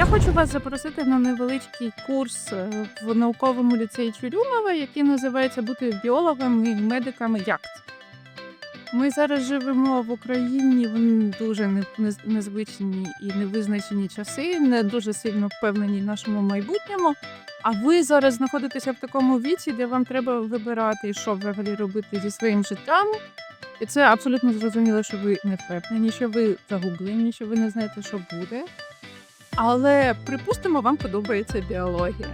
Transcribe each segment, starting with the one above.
Я хочу вас запросити на невеличкий курс е, в науковому ліцеї Чурюмова, який називається Бути біологами і медиками як. Ми зараз живемо в Україні в дуже не- не- незвичні і невизначені часи, не дуже сильно впевнені в нашому майбутньому. А ви зараз знаходитеся в такому віці, де вам треба вибирати, що взагалі робити зі своїм життям. І це абсолютно зрозуміло, що ви не впевнені, що ви загублені, що ви не знаєте, що буде. Але припустимо, вам подобається біологія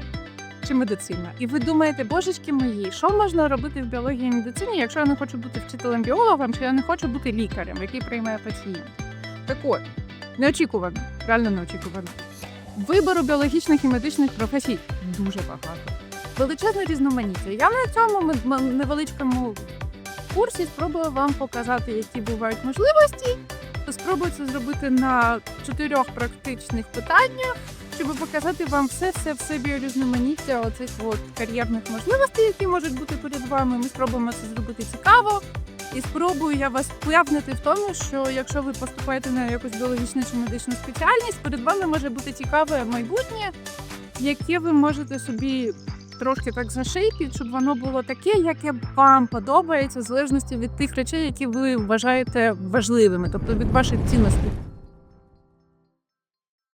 чи медицина. І ви думаєте, божечки мої, що можна робити в біології і медицині, якщо я не хочу бути вчителем біологом, чи я не хочу бути лікарем, який приймає пацієнтів? Так от, неочікувано, реально неочікувано. Вибору біологічних і медичних професій дуже багато. Величезне різноманіття. Я на цьому невеличкому курсі спробую вам показати, які бувають можливості. Спробую це зробити на чотирьох практичних питаннях, щоб показати вам все, все, все біорізноманіття оцих от кар'єрних можливостей, які можуть бути перед вами. Ми спробуємо це зробити цікаво. І спробую я вас впевнити в тому, що якщо ви поступаєте на якусь біологічну чи медичну спеціальність, перед вами може бути цікаве майбутнє, яке ви можете собі трошки так зашейпіть, щоб воно було таке, яке вам подобається, в залежності від тих речей, які ви вважаєте важливими, тобто від ваших цінностей.